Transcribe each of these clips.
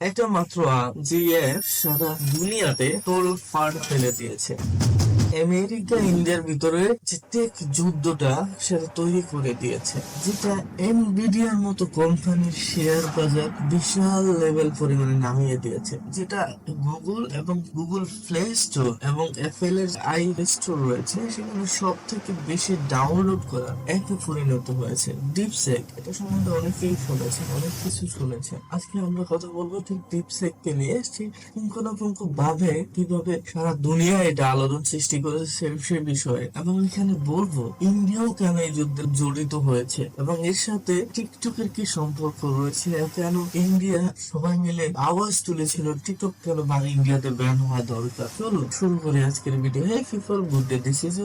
একটা মাত্র জিএফ সারা দুনিয়াতে তোর ফাড় ফেলে দিয়েছে। আমেরিকা, ইন্ডিয়ার ভিতরে যে টেক যুদ্ধটা সেটা তৈরি করে দিয়েছে, যেটা এনভিডিয়ার মতো কোম্পানির শেয়ার বাজার বিশাল লেভেল পরিমাণে নামিয়ে দিয়েছে, যেটা গুগল এবং গুগল প্লে স্টোর এবং অ্যাপেল এর আই স্টোর রয়েছে, সেখানে সব থেকে বেশি ডাউনলোড করা অ্যাপে পরিণত হয়েছে। ডিপসেক এটা সম্বন্ধে অনেকেই শুনেছে অনেক কিছু শুনেছে আজকে আমরা কথা বলব ঠিক ডিপসেক কে নিয়ে ঠিক পুঙ্খানুপুঙ্খ ভাবে কীভাবে সারা দুনিয়া এটা আলোড়ন সৃষ্টি করেছে সে- সে বিষয়ে। এবং এখানে বলব, ইন্ডিয়াও কেন এই যুদ্ধে জড়িত হয়েছে? এবং এর সাথে টিকটকের কি সম্পর্ক রয়েছে? কেন ইন্ডিয়া সবাই মিলে আওয়াজ তুলেছিল? টিকটক কেন বাংলা ইন্ডিয়াতে ব্যান হওয়া দরকার? চলো শুরু করি আজকের video hey people good day this is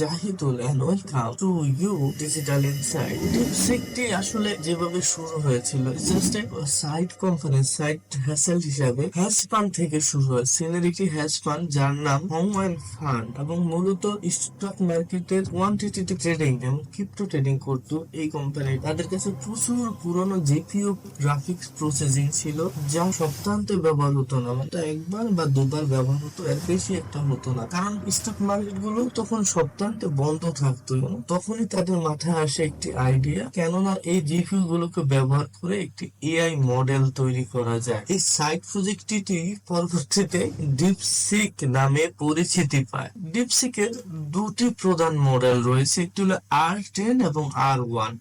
Zahidul and welcome to you digital inside ডিপসিকটি আসলে যেভাবে শুরু হয়েছিল just side company side hustle হিসাবে হ্যাশ ফান্ড থেকে শুরু হয়। সিনারিটি হ্যাশ ফান্ড যার নাম হোম অ্যান্ড ফান্ড এবং মূলত স্টক মার্কেটের কোয়ান্টিটি ট্রেডিং এবং ক্রিপ্টো ট্রেডিং করতো এই কোম্পানি তাদের কাছে প্রচুর পুরনো জিপিও গ্রাফিক্স প্রসেসিং ছিল, যা সপ্তাহান্তে ব্যবহার হতো না। মানে একবার বা দুবার ব্যবহার হতো, এর বেশি একটা হতো না। কারণ স্টক মার্কেটগুলো তখন সপ্তাহান্তে বন্ধ থাকতো। তখনই তাদের মাথায় আসে একটি আইডিয়া কেননা এই জিপিও গুলোকে ব্যবহার করে একটি এআই মডেল তৈরি করা যায়। এই সাইট প্রজেক্টটি পরবর্তীতে ডিপসিক নামে পরিচিতি পায়। ডিপসিকের দুটি প্রধান মডেল রয়েছে, একটি হলো আর টেন এবং আর ওয়ান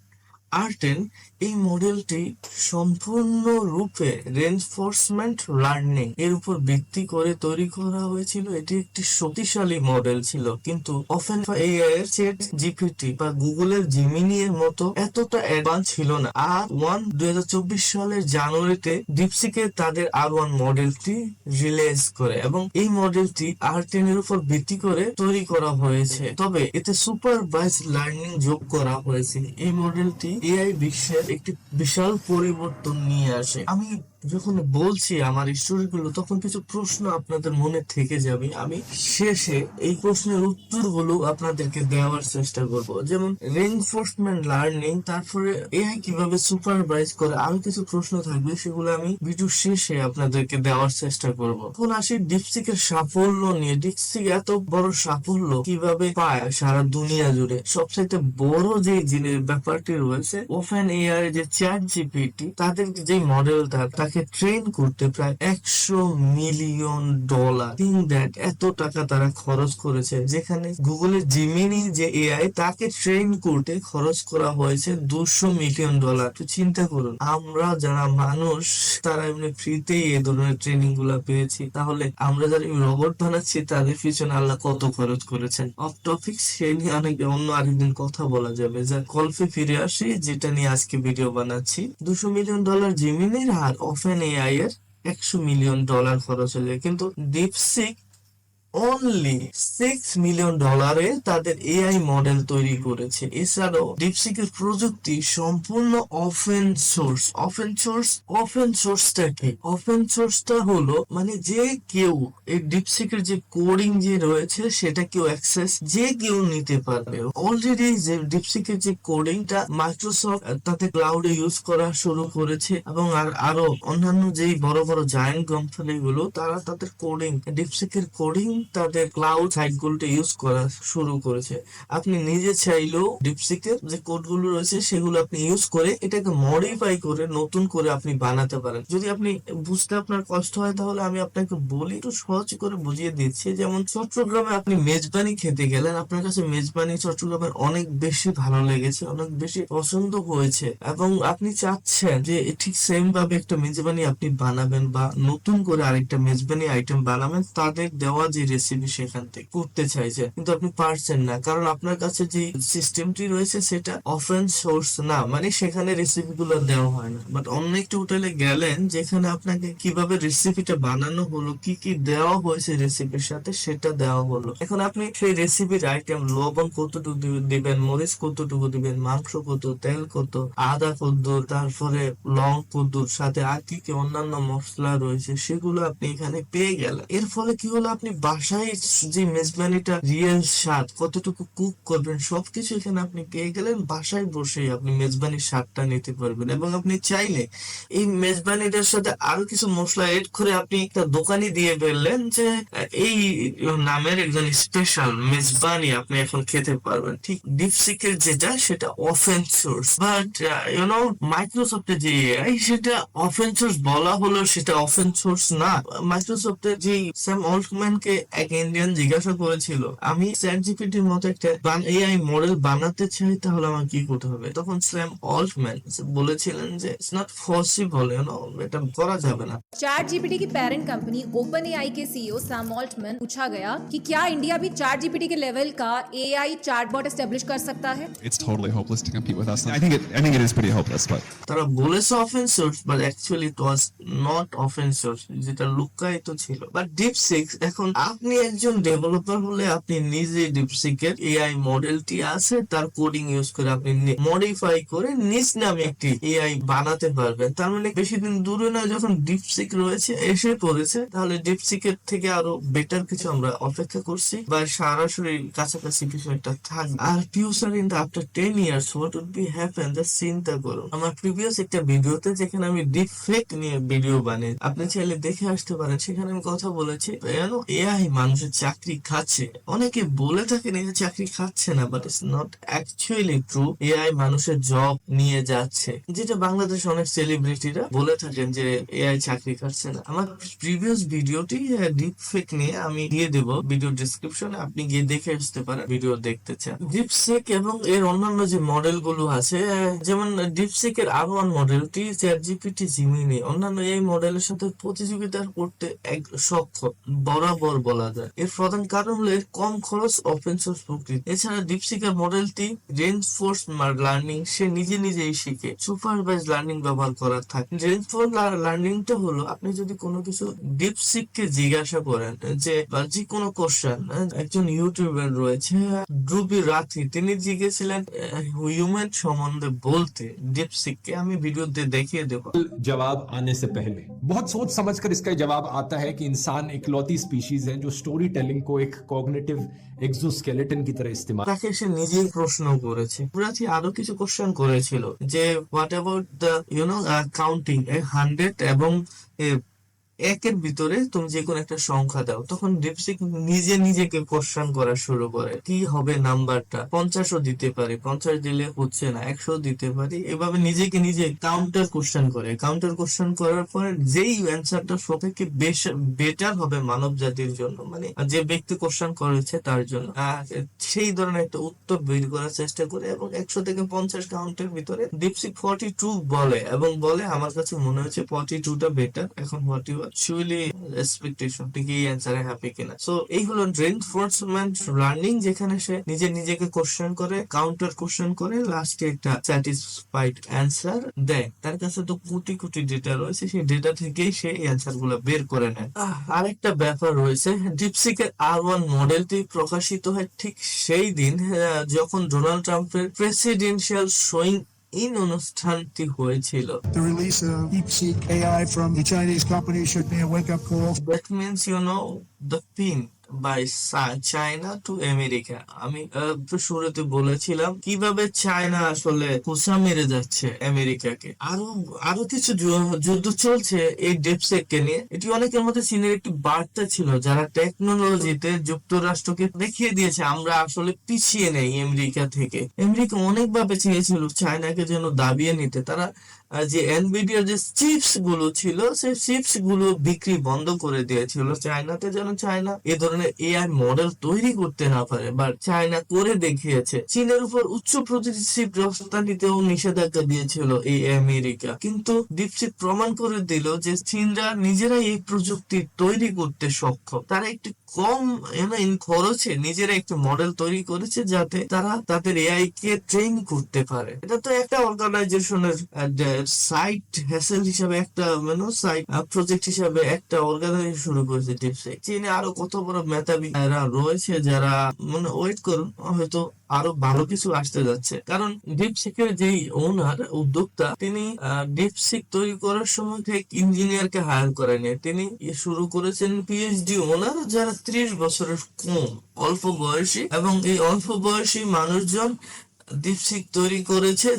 আর টেন এই মডেলটি সম্পূর্ণ রূপে রেনফোর্সমেন্ট লার্নিং এর উপর ভিত্তি করে তৈরি করা হয়েছিল। এটি একটি শক্তিশালী মডেল ছিল, কিন্তু অফেন এআই এর চেট জিপিটি বা গুগলের জিমিনি এর মতো এতটা অ্যাডভান্স ছিল না। আর ওয়ান দুই সালের জানুয়ারিতে ডিপসিকে তাদের আর ওয়ান মডেলটি রিলিজ করে এবং এই মডেলটি আর টেন এর উপর ভিত্তি করে তৈরি করা হয়েছে। তবে এতে সুপারভাইজ লার্নিং যোগ করা হয়েছে। এই মডেলটি এআই বিশ্বের একটি বিশাল পরিবর্তন নিয়ে আসে। আমি যখন বলছি আমার স্টোরিগুলো তখন কিছু প্রশ্ন আপনাদের মনে থেকে যাবে। আমি শেষে এই প্রশ্নের উত্তরগুলো আপনাদেরকে দেওয়ার চেষ্টা করব। যেমন রেনফোর্সমেন্ট লার্নিং তারপরে এআই কীভাবে সুপারভাইজ করে, আরও কিছু প্রশ্ন থাকবে, সেগুলো আমি ভিডিও শেষে আপনাদেরকে দেওয়ার চেষ্টা করব। এখন আসি ডিপসিকের সাফল্য নিয়ে। ডিপসিক এত বড় সাফল্য কীভাবে পায় সারা দুনিয়া জুড়ে? সবচাইতে বড় যে জিনিস ব্যাপারটি রয়েছে ওপেন এআই যে চ্যাট জিপিটি তাদের যে মডেলটা তাকে ট্রেন করতে প্রায় একশো মিলিয়ন ডলার থিঙ্ক দ্যাট এত টাকা তারা খরচ করেছে। যেখানে গুগলের জিমিনি যে এআই তাকে ট্রেন করতে খরচ করা হয়েছে দুশো মিলিয়ন ডলার তো চিন্তা করুন, আমরা যারা মানুষ, তারা এমনি ফ্রিতেই এই ধরনের ট্রেনিংগুলা পেয়েছি। তাহলে আমরা যারা রোবট বানাচ্ছি, তাদের পিছনে আল্লাহ কত খরচ করেছেন? অফ টপিক সে নিয়ে অনেক অন্য আরেকদিন কথা বলা যাবে। যা গল্পে ফিরে আসি, যেটা নিয়ে আজকে ভিডিও বানাচ্ছি। দুশো মিলিয়ন ডলার জিমিনের আর ওপেন এআই এর একশো মিলিয়ন ডলার খরচ হলে কিন্তু ডিপসিক অনলি সিক্স মিলিয়ন ডলারে তাদের এআই মডেল তৈরি করেছে। এছাড়াও ডিপসিকের প্রযুক্তি সম্পূর্ণ open source open source open সোর্সটা কি? ওপেন সোর্সটা হলো মানে যে কেউ, এই ডিপসিকের যে কোডিং যে রয়েছে সেটা কেউ অ্যাক্সেস যে কেউ নিতে পারবে। অলরেডি যে ডিপসিকের যে কোডিংটা মাইক্রোসফট তাতে ক্লাউডে ইউজ করা শুরু করেছে এবং আর আরও অন্যান্য যেই বড় বড় জায়ান্ট কোম্পানি গুলো, তারা তাদের কোডিং ডিপসিকের কোডিং তাদের ক্লাউড সাইট গুলোতে ইউজ করা শুরু করেছে। আপনি নিজে চাইলেও ডিপসিকের যে কোডগুলো রয়েছে, সেগুলো আপনি ইউজ করে এটাকে মডিফাই করে নতুন করে আপনি বানাতে পারেন। যদি আপনি বুঝতে আপনার কষ্ট হয়, তাহলে আমি আপনাকে বলি, একটু সহজ করে বুঝিয়ে দিচ্ছি। যেমন চট্টগ্রামে আপনি মেজবানি খেতে গেলেন। আপনার কাছে মেজবানি চট্টগ্রামের অনেক বেশি ভালো লেগেছে, অনেক বেশি পছন্দ হয়েছে এবং আপনি চাচ্ছেন যে ঠিক সেম ভাবে একটা মেজবানি আপনি বানাবেন বা নতুন করে আরেকটা মেজবানি আইটেম বানাবেন, তাদের দেওয়া যে রেসিপি সেখান থেকে, করতে চাইছে, কিন্তু আপনি পারছেন না। কারণ আপনার কাছে যে সিস্টেমটি রয়েছে সেটা অফেন সোর্স না মানে সেখানে রেসিপি গুলো দেওয়া হয় না। বাট অন্য একটি হোটেলে গেলেন যেখানে আপনাকে কীভাবে রেসিপিটা বানানো হলো, কি কি দেওয়া হয়েছে রেসিপির সাথে সেটা দেওয়া হলো। এখন আপনি সেই রেসিপির আইটেম লবণ কতটুকু দিবেন, মরিচ কতটুকু দিবেন, মাংস কত, তেল কত, আদা কত, তারপরে লং কদ্দুর সাথে আর কি কি অন্যান্য মশলা রয়েছে, সেগুলো আপনি এখানে পেয়ে গেলেন। এর ফলে কি হলো? আপনি বাসায় বাসায় যে মেজবানিটা রিয়েল স্বাদ, কতটুকু কুক করবেন, সবকিছু এখানে আপনি পেয়ে গেলেন। বাসায় বসেই আপনি মেজবানির স্বাদটা নিতে পারবেন। এবং আপনি চাইলে এই মেজবানিটার সাথে আরও কিছু মশলা এড করে আপনি একটা দোকানি দিয়ে ফেললেন যে, এই নামের একজন স্পেশাল মেজবানি আপনি এখন খেতে পারবেন। ঠিক ডিপসিকের যেটা, সেটা ওপেন সোর্স বাট ইউনো মাইক্রোসফটের যে এআই সেটা ওপেন সোর্স বলা হলো সেটা ওপেন সোর্স না। মাইক্রোসফটের যে স্যাম অল্টম্যানকে এক ইন্ডিয়ান জিজ্ঞাসা করেছিল আমি চ্যাট জিপিটির মতো একটা এআই মডেল বানাতে চাই তাহলে আমার কি করতে হবে তখন স্যাম অল্টম্যান বলেছিলেন যে ইটস নট পসিবল ইউনো এটা করা যাবে না चैट जीपीटी की पेरेंट कंपनी ओपन एआई के सीईओ सैम ऑल्टमैन पूछा गया कि क्या इंडिया भी चैट जीपीटी के लेवल का एआई चैटबॉट एस्टेब्लिश कर सकता है it's totally hopeless to compete with us. I think it I think it is pretty hopeless, but তারা বলেছে open source but actually it was not open source যেটা লুকায়িত ছিল বাট ডিপ সিক্স এখন আপনি একজন ডেভেলপার হলে আপনি নিজে ডিপসিক এর এআই মডেলটি আছে, তার কোডিং ইউজ করে আপনি মডিফাই করে নিজ নামে একটি এআই বানাতে পারবেন। তার মানে বেশি দিন দূরে না যখন ডিপসিক রয়েছে, এসে পড়েছে, তাহলে ডিপসিক এর থেকে আরও বেটার কিছু আমরা অপেক্ষা করছি বা সরাসরি কাছাকাছি কিছু একটা থাকবে আর future in after ten years what would be happen just চিন্তা করুন। আমার প্রিভিয়াস একটা ভিডিওতে যেখানে আমি ডিপ ফেক নিয়ে ভিডিও বানিয়ে আপনি চাইলে দেখে আসতে পারেন। সেখানে আমি কথা বলেছি এআই মানুষের চাকরি খাচ্ছে। অনেকে বলে থাকেন এআই চাকরি খাচ্ছে না but it's not actually true AI মানুষের জব নিয়ে যাচ্ছে। যেটা বাংলাদেশে অনেক সেলিব্রিটিরা বলে থাকেন যে এআই চাকরি খাচ্ছে না। আমার প্রিভিয়াস ভিডিওটি ডিপ ফেক নিয়ে আমি দিয়ে দেব। ভিডিও ডিসক্রিপশনে আপনি গিয়ে দেখে আসতে পারেন ভিডিও দেখতে চান। ডিপসেক এবং এর অন্যান্য যে মডেলগুলো আছে যেমন ডিপসেক এর আর ওয়ান মডেলটি চ্যাট জিপিটি জিমিনি অন্যান্য এই মডেলের সাথে প্রতিযোগিতা করতে এক সক্ষম বরাবর। বলা যায়। এর প্রধান কারণ হলো কম খরচ ওপেন সোর্স প্রকৃতি। এছাড়া ডিপসিকের মডেলটি রেনফোর্সমেন্ট লার্নিং সে নিজে নিজেই শিখে। সুপারভাইজ লার্নিং ব্যবহার করা থাকে। রেনফোর্স লার্নিংটা হলো আপনি যদি কোনো কিছু ডিপসিককে জিজ্ঞাসা করেন যে যে কোনো কোশ্চেন একজন ইউটিউবার রয়েছে ডুবি রাথি তিনি জিজ্ঞেছিলেন হিউম্যান সম্বন্ধে বলতে ডিপসিককে আমি ভিডিওতে দেখিয়ে দেবো। জবাব আনে সে পেহলে। बहुत सोच समझ कर इसका जवाब आता है कि इंसान इकलौती स्पीशीज है जो स्टोरी टेलिंग को एक कॉग्निटिव एक्सोस्केलेटन की तरह इस्तेमाल তাকে সে নিজেই প্রশ্ন করেছে প্রাচী আরো কিছু কোশ্চেন করেছিল যে what about the you know counting hundred এবং এ, একের ভিতরে তুমি যে কোনো একটা সংখ্যা দাও, তখন ডিপসিক নিজে নিজেকে কোশ্চেন করা শুরু করে। কি হবে নাম্বারটা পঞ্চাশও দিতে পারে। পঞ্চাশ দিলে হচ্ছে না একশো দিতে পারি। এভাবে নিজেকে নিজে কাউন্টার কোশ্চেন করে। কাউন্টার কোশ্চেন করার পরে যেই অ্যান্সারটা সবথেকে বেশ বেটার হবে মানব জাতির জন্য মানে যে ব্যক্তি কোশ্চেন করেছে তার জন্য। সেই ধরনের একটা উত্তর বের করার চেষ্টা করে এবং একশো থেকে পঞ্চাশ কাউন্টের ভিতরে ডিপসিক ফর্টি টু বলে এবং বলে, আমার কাছে মনে হচ্ছে ফর্টি টুটা বেটার এখন ফর্টি অ্যাকচুয়ালি এক্সপেকটেশন ঠিক এই অ্যান্সারে হ্যাপি কিনা। সো এই হলো রেনফোর্সমেন্ট যেখানে সে নিজে নিজেকে কোশ্চেন করে কাউন্টার কোশ্চেন করে লাস্টে একটা স্যাটিসফাইড অ্যান্সার দেয়। তার কাছে তো কোটি কোটি ডেটা রয়েছে, সেই ডেটা থেকেই সে অ্যান্সারগুলো বের করে নেয়। আরেকটা ব্যাপার রয়েছে ডিপসিকের আর ওয়ান মডেলটি প্রকাশিত হয় ঠিক সেই দিন যখন ডোনাল্ড ট্রাম্পের প্রেসিডেন্সিয়াল শোয়িং ইন অনুষ্ঠানটি হয়েছিল The release of DeepSeek AI from the Chinese company should be a wake-up call. that means you know the pin Sa- China to America. আমি তো শুরুতে বলেছিলাম, কীভাবে চায়না আসলে কুসা মেরে যাচ্ছে আমেরিকাকে আরও আরও কিছু যুদ্ধ চলছে এই ডেপসেক কে নিয়ে। এটি অনেকের মধ্যে চীনের একটি বার্তা ছিল, যারা টেকনোলজিতে যুক্তরাষ্ট্রকে দেখিয়ে দিয়েছে, আমরা আসলে পিছিয়ে নেই আমেরিকা থেকে। আমেরিকা অনেকভাবে চেয়েছিল চায়নাকে যেন দাবিয়ে নিতে। তারা যে এনভিডিয়ার যে চিপসগুলো ছিল, সেই চিপসগুলো বিক্রি বন্ধ করে দিয়েছিল। চায়নাতে যেন চায়না এ ধরনের এআই মডেল তৈরি করতে না পারে, বা চায়না করে দেখিয়েছে। চীনের উপর উচ্চ প্রতিষ্ঠিত রপ্তানিতেও নিষেধাজ্ঞা দিয়েছিল এই আমেরিকা। কিন্তু ডিপসিক প্রমাণ করে দিল যে চীনরা নিজেরাই এই প্রযুক্তি তৈরি করতে সক্ষম। তারা একটি কম খরচে নিজেরা একটি মডেল তৈরি করেছে যাতে তারা তাদের এআই কে ট্রেন করতে পারে। এটা তো একটা অর্গানাইজেশনের সাইট হ্যাসেল হিসাবে একটা মানে সাইট প্রজেক্ট হিসাবে একটা অর্গানাইজেশন শুরু করেছে ডিপসেক চীনে আরও কত বড় মেধাবী এরা রয়েছে যারা মানে ওয়েট করুন, হয়তো আরও ভালো কিছু আসতে যাচ্ছে। কারণ ডিপসিকের যেই ওনার উদ্যোক্তা, তিনি ডিপসিক তৈরি করার সময় এক ইঞ্জিনিয়ারকে হায়ার করেনি তিনি শুরু করেছেন পিএইচডি ওনার যারা ত্রিশ বছরের কম, অল্প বয়সী, এবং এই অল্প বয়সী মানুষজন ডিপসিক তৈরি করেছে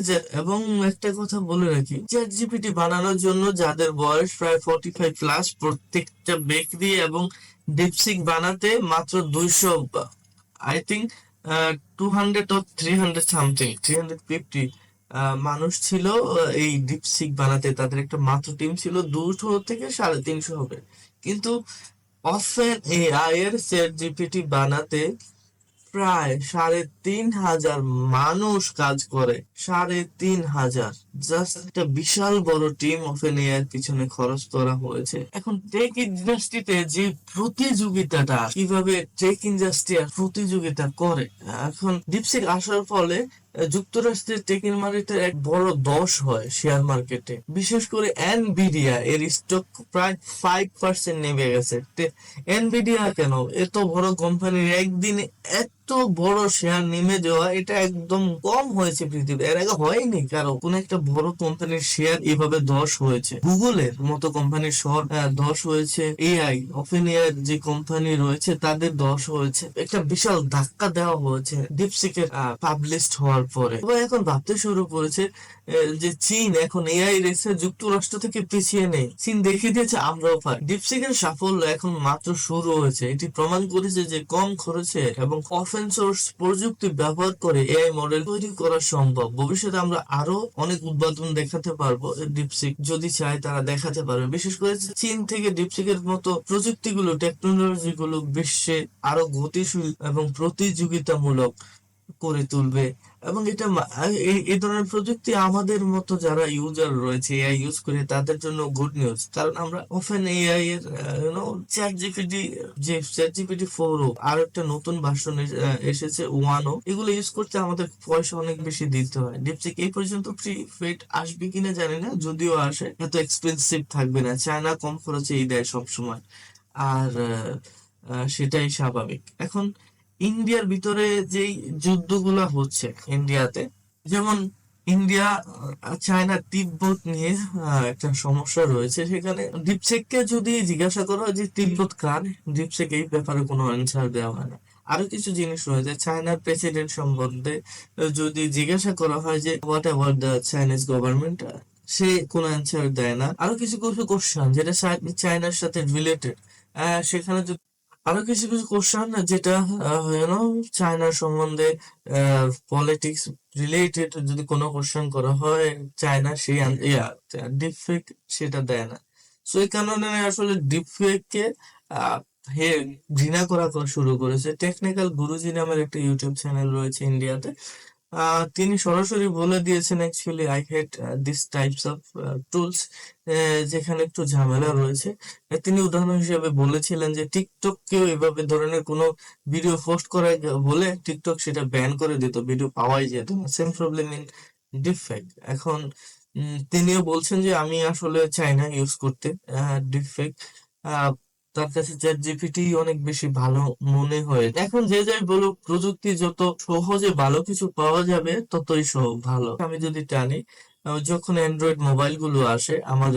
এবং একটা কথা বলে রাখি চ্যাট জিপিটি বানানোর জন্য যাদের বয়স প্রায় ফর্টি ফাইভ প্লাস প্রত্যেকটা ব্যক্তি এবং ডিপসিক বানাতে মাত্র দুইশো I think two hundred O three hundred something three hundred fifty মানুষ ছিল এই ডিপসিক বানাতে। তাদের একটা মাত্র টিম ছিল, দুশো থেকে সাড়ে তিনশো হবে। কিন্তু অফেন এআই এর চ্যাট জিপিটি বানাতে প্রায় সাড়ে তিন হাজার মানুষ কাজ করে সাড়ে তিন হাজার। জাস্ট একটা বিশাল বড় টিম এর পিছনে খরচ করা হয়েছে। এখন টেক ইন্ডাস্ট্রিতে যে প্রতিযোগিতাটা, কীভাবে টেক প্রতিযোগিতা করে, এখন ডিপসিক আসার ফলে যুক্তরাষ্ট্রের টেক মার্কেটের এক বড় দশ হয় শেয়ার মার্কেটে বিশেষ করে এনভিডিয়া এর স্টক প্রায় ফাইভ পার্সেন্ট নেমে গেছে। এনভিডিয়া কেন? এত বড় কোম্পানির একদিনে এত বড় শেয়ার নেমে যাওয়া, এটা একদম কম হয়েছে পৃথিবীতে। এর আগে হয়নি কারও। কোন একটা বড় কোম্পানির শেয়ার এভাবে দশ হয়েছে। গুগলের মতো কোম্পানির শহর দশ হয়েছে। এআই ওপেন এআই যে কোম্পানি রয়েছে, তাদের দশ হয়েছে। একটা বিশাল ধাক্কা দেওয়া হয়েছে ডিপসিকের পাবলিশড হওয়ার পরে। সবাই এখন ভাবতে শুরু করেছে যে চীন এখন এআই রেসে যুক্তরাষ্ট্র থেকে পিছিয়ে নেই। চীন দেখিয়ে দিয়েছে, আমরাও পাই পারি ডিপসিকের সাফল্য এখন মাত্র শুরু হয়েছে। এটি প্রমাণ করেছে যে কম খরচে এবং ওপেন সোর্স প্রযুক্তি ব্যবহার করে এআই মডেল তৈরি করা সম্ভব। ভবিষ্যতে আমরা আরও অনেক উৎপাদন দেখাতে পারব ডিপসিক যদি চায় তারা দেখাতে পারবে। বিশেষ করে চীন থেকে ডিপসিকের মতো প্রযুক্তিগুলো টেকনোলজি গুলো বিশ্বে আরও গতিশীল এবং প্রতিযোগিতামূলক করে তুলবে। এবং এটা এই ধরনের প্রযুক্তি আমাদের মতো যারা ইউজার রয়েছে এআই ইউজ করে, তাদের জন্য গুড নিউজ কারণ আমরা ওপেন এআই এর চ্যাট জিপিটি যে চ্যাট জিপিটি ফোর ও আর একটা নতুন ভার্সন এসেছে ওয়ান ও, এগুলো ইউজ করতে আমাদের পয়সা অনেক বেশি দিতে হয়। ডিপসিক এই পর্যন্ত ফ্রি ফেট আসবে কিনা জানি না, যদিও আসে, এত এক্সপেন্সিভ থাকবে না। চায়না কম খরচে এই দেয় সবসময়। আর সেটাই স্বাভাবিক। এখন ইন্ডিয়ার ভিতরে যেই যুদ্ধগুলা হচ্ছে ইন্ডিয়াতে, যেমন ইন্ডিয়া চায়না তিব্বত নিয়ে একটা সমস্যা রয়েছে সেখানে। ডিপসেককে যদি জিজ্ঞাসা করা যে তিব্বত কার ডিপসেক এই ব্যাপারে কোনো অ্যান্সার দেওয়া হয় না। আরও কিছু জিনিস রয়েছে। চায়নার প্রেসিডেন্ট সম্বন্ধে যদি জিজ্ঞাসা করা হয় যে what about the Chinese government সে কোনো অ্যান্সার দেয় না। আরও কিছু কিছু কোশ্চেন যেটা চায়নার সাথে রিলেটেড সেখানে যদি আরও কিছু কিছু কোশ্চেন যেটা চায়নার সম্বন্ধে পলিটিক্স রিলেটেড যদি কোনো কোশ্চেন করা হয় চায়না সেই ডিপফেক সেটা দেয় না। সো এই কারণে আসলে ডিপফেককে হে, ঘৃণা করা শুরু করেছে। টেকনিক্যাল গুরুজি নামের একটা ইউটিউব চ্যানেল রয়েছে ইন্ডিয়াতে তিনি সরাসরি বলে দিয়েছেন actually I hate this types of tools যেখানে একটু ঝামেলা রয়েছে। তিনি উদাহরণ হিসেবে বলেছিলেন যে টিকটক কেও এভাবে ধরনের কোনো ভিডিও পোস্ট করে বলে টিকটক সেটা ব্যান করে দিত। ভিডিও পাওয়াই যেত না। সেম প্রবলেম ইন ডিফেক্ট এখন তিনিও বলছেন যে আমি আসলে চাই না ইউজ করতে। ডিফেক্ট তার কাছে চ্যাট জিপিটি অনেক বেশি ভালো মনে হয়। এখন যে যাই বলুক, প্রযুক্তি যত সহজে ভালো কিছু পাওয়া যাবে, ততই ভালো। আমি যদি টানি যখন অ্যান্ড্রয়েড মোবাইলগুলো আসে, আমার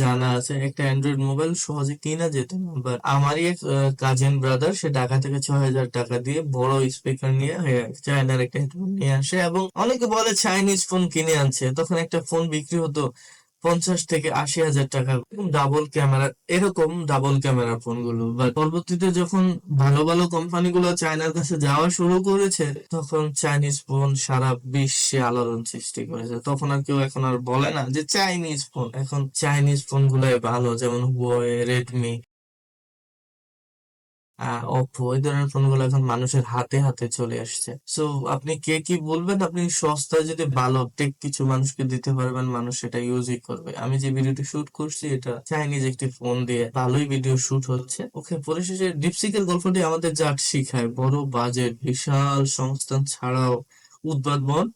জানা আছে, একটা অ্যান্ড্রয়েড মোবাইল সহজে কিনা যেত না আমারই এক কাজিন ব্রাদার সে ঢাকা থেকে ছয় হাজার টাকা দিয়ে বড় স্পিকার নিয়ে চায়নার একটা হেডফোন নিয়ে আসে, এবং অনেকে বলে চাইনিজ ফোন কিনে আনছে। তখন একটা ফোন বিক্রি হতো পঞ্চাশ থেকে আশি হাজার টাকা ডাবল ক্যামেরা এরকম ডাবল ক্যামেরা ফোনগুলো। বাট পরবর্তীতে যখন ভালো ভালো কোম্পানি গুলো চায়নার কাছে যাওয়া শুরু করেছে, তখন চাইনিজ ফোন সারা বিশ্বে আলোড়ন সৃষ্টি করেছে। তখন আর কেউ এখন আর বলে না যে চাইনিজ ফোন এখন চাইনিজ ফোন গুলাই ভালো, যেমন হুয়াওয়ে রেডমি ওপো এই ধরনের ফোনগুলো এখন মানুষের হাতে হাতে চলে আসছে। সো আপনি কে কি বলবেন? আপনি সস্তায় যদি ভালো টেক কিছু মানুষকে দিতে পারবেন, মানুষ সেটা ইউজই করবে। আমি যে ভিডিওটি শুট করছি, এটা চাইনিজ একটি ফোন দিয়ে ভালোই ভিডিও শুট হচ্ছে। ওকে, পরিশেষে ডিপসিকের গল্পটি আমাদের যা শিখায়। বড় বাজেট বিশাল সংস্থান ছাড়াও উদ্ভাবন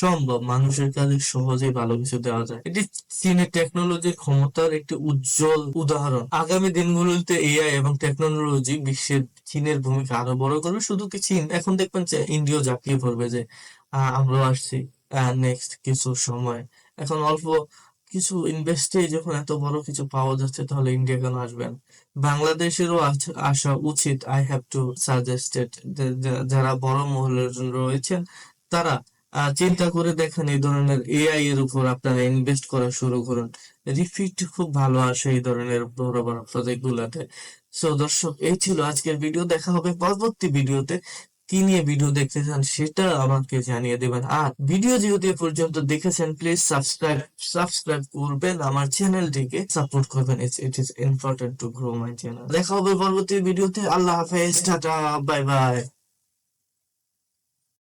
সম্ভব, মানুষের কাছে সহজেই ভালো কিছু দেওয়া যায়। এটি চীনের টেকনোলজির ক্ষমতার একটি উজ্জ্বল উদাহরণ। আগামী দিনগুলোতে এআই এবং টেকনোলজি বিশ্বের চীনের ভূমিকা আরও বড় করবে। শুধু কি চীন? এখন দেখবেন যে ইন্ডিয়া ঝাঁপিয়ে পড়বে যে আমরাও আসছি। নেক্সট কিছু সময়। এখন অল্প কিছু ইনভেস্টে যখন এত বড় কিছু পাওয়া যাচ্ছে, তাহলে ইন্ডিয়া কেন আসবেন বাংলাদেশেরও আসা উচিত আই হ্যাভ টু সাজেস্টেড যারা বড় মহলের জন্য রয়েছেন, তারা চিন্তা করে দেখেন এই ধরনের এআই এর উপর আপনারা ইনভেস্ট করা শুরু করুন। রিফিট খুব ভালো আসে এই ধরনের বড় বড় প্রজেক্ট গুলাতে সো দর্শক, এই ছিল আজকের ভিডিও দেখা হবে পরবর্তী ভিডিওতে কি নিয়ে ভিডিও দেখতে চান সেটা আমাকে জানিয়ে দেবেন। আর ভিডিও যেহেতু পর্যন্ত দেখেছেন প্লিজ সাবস্ক্রাইব সাবস্ক্রাইব করবেন। আমার চ্যানেলটিকে সাপোর্ট করবেন। It is important to grow my channel দেখা হবে পরবর্তী ভিডিওতে আল্লাহ হাফেজ, টাটা বাই বাই